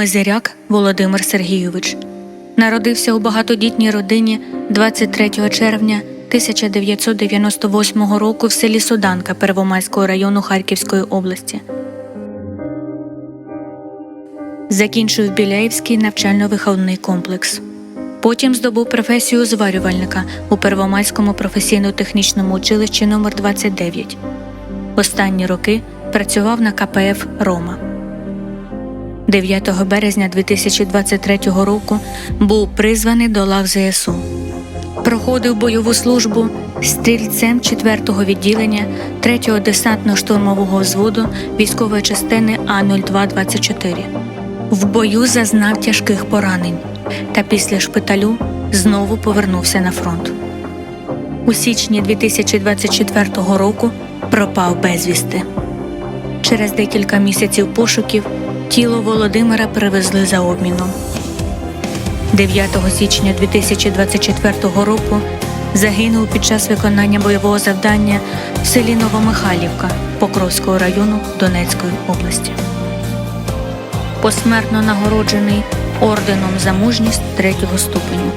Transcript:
Мизиряк Володимир Сергійович народився у багатодітній родині 23 червня 1998 року в селі Суданка Первомайського району Харківської області. Закінчив Біляївський навчально-виховний комплекс. Потім здобув професію зварювальника у Первомайському професійно-технічному училищі номер 29 Останні роки працював на КПФ Рома. 9 березня 2023 року був призваний до лав ЗСУ. Проходив бойову службу стрільцем 4-го відділення 3-го десантно-штурмового взводу військової частини А-0224. В бою зазнав тяжких поранень та після шпиталю знову повернувся на фронт. У січні 2024 року пропав безвісти. Через декілька місяців пошуків тіло Володимира перевезли за обміном. 9 січня 2024 року загинув під час виконання бойового завдання в селі Новомихайлівка Покровського району Донецької області. Посмертно нагороджений орденом за мужність третього ступеню